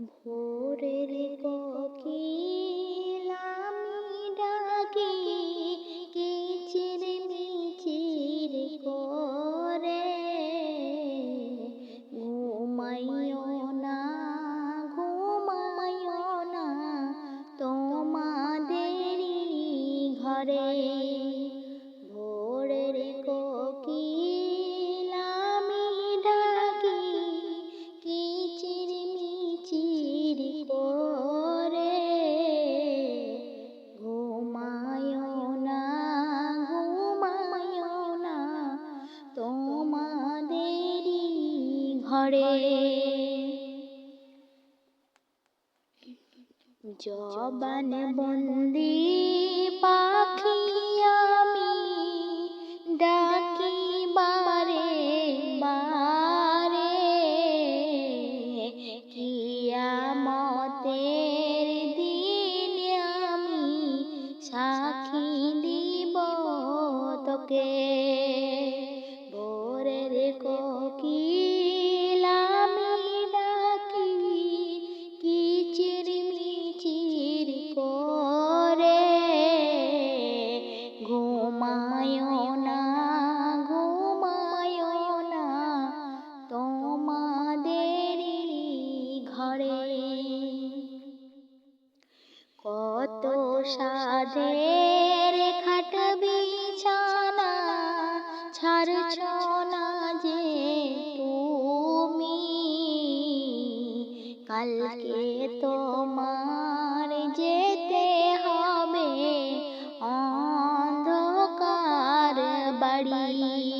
ভোরের কোকিল আমি ডাকি কিচির মিচির করে। ঘুমাইও না ঘুমাইও না তোমাদেরই ঘরে। ঘরে। জবান বন্দি পাখি আমি ডাকি বারে বারে। কিয়ামতের দিন আমি সাক্ষী দিব তোকে। সাধের খাট বিছানা ছাড়ছ না যে তুমি। কালকে তোমার যেতে হবে অন্ধকার বাড়ি।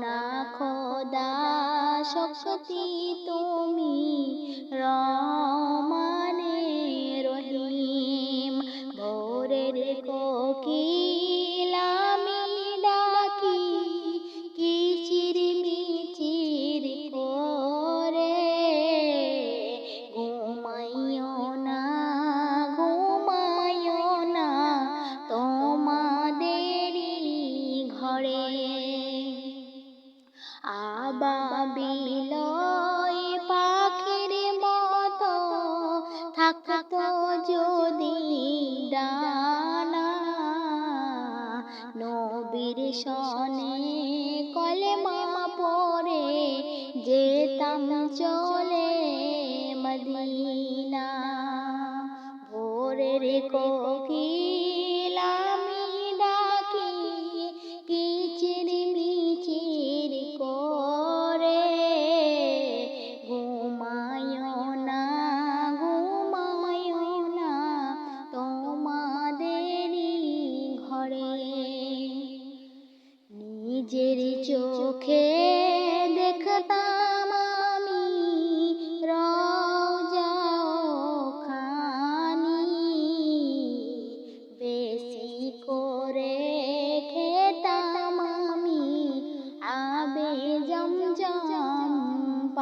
না খোদা শক্তি তুমি রমানে রহিম। ভোরের কোকিল আবাবিল পাখির মতো। থাকতো যদি ডানা। নবীর সনে কলেমা পরে যেতাম চলে মদিনা। ভোরের কোকিল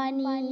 പനി